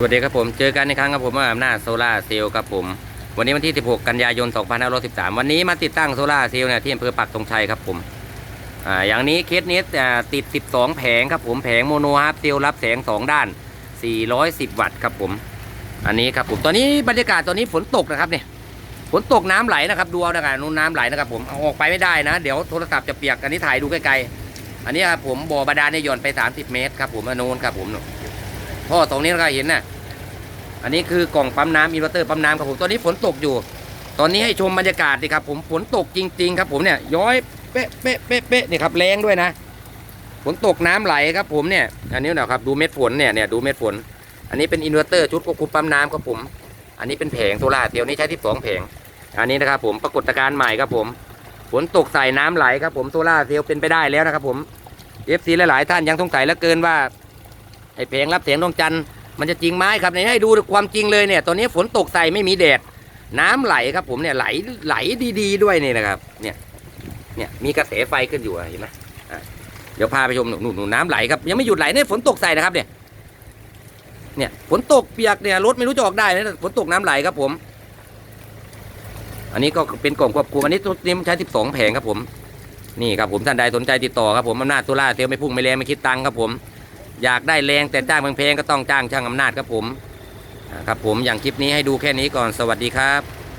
สวัสดีครับผมเจอกันในครั้งครับผมว่าอำนาจโซล่าเซลล์ครับผม วันนี้วันที่ 16 กันยายน 2513 วันนี้มาติดตั้งโซล่าเซลล์เนี่ยที่อำเภอปักธงชัยครับผมอ่าอย่างนี้เคสนี้ติด 12 แผงครับผมแผงโมโนฮาร์ปเซลล์รับแสง 2 ด้าน 410 วัตต์ครับผม อันนี้ครับผมตอนนี้บรรยากาศตอนนี้ฝนตกนะครับเนี่ยฝนตกน้ำไหลนะครับดูเอานะครับนู่นน้ำไหลนะครับผมเอาออกไปไม่ได้นะ เดี๋ยวโทรศัพท์จะเปียกอันนี้ถ่ายดูใกล้ๆอันนี้ครับผมบ่อบาดาลเนี่ยหย่อนไป 30 เมตรครับผมอนนู้นครับผม ท่อตรงนี้เราก็เห็นน่ะอันนี้คือกล่องปั๊มน้ำอินเวอร์เตอร์ปั๊มน้ำครับผมตอนนี้ฝนตกอยู่ ตอนนี้ให้ชมบรรยากาศดิครับผมฝนตกจริง ๆ ครับผมเนี่ยย้อยเป๊ะเป๊ะเป๊ะเป๊ะนี่ครับแรงด้วยนะฝนตกน้ำไหลครับผมเนี่ยอันนี้นะครับดูเม็ดฝนเนี่ยเนี่ยดูเม็ดฝน อันนี้เป็นอินเวอร์เตอร์ชุดควบคุมปั๊มน้ำครับผม อันนี้เป็นแผงโซล่าเซลล์นี่ใช้ที่สองแผง อันนี้นะครับผมปรากฏการณ์ใหม่ครับผมฝนตกใส่น้ำไหลครับผมโซล่าเซลล์เป็นไปได้แล้วนะครับผมเอฟซีหลายๆท่านยังสงสัยเหลือเกินว่า ไอ้แผงรับแสงดวงจันทร์มันจะจริงไหมครับเนี่ยให้ดูความจริงเลยเนี่ยตอนนี้ฝนตกใส่ไม่มีแดดน้ำไหลครับ ผมเนี่ยไหลไหลดีๆด้วยนี่นะครับ เนี่ยเนี่ยมีกระแสไฟขึ้นอยู่เห็นไหมเดี๋ยวพาไปชมหนูหนูน้ำไหลครับยังไม่หยุดไหลเนี่ยฝนตกใส่นะครับเนี่ยเนี่ยฝนตกเปียกเนี่ยรถไม่รู้จะออกได้นะฝนตกน้ำไหลครับผม อันนี้ก็เป็นกล่องควบคุมอันนี้ตัวนี้มันใช้12แผงครับผมนี่ครับผมท่านใดสนใจติดต่อครับผมอำนาจตุลาร์เซลลไม่พุ่งไม่แรงไม่คิดตังครับผม อยากได้แรงแต่จ้างแพงก็ต้องจ้างช่างอำนาจครับผมครับผมอย่างคลิปนี้ให้ดูแค่นี้ก่อนสวัสดีครับ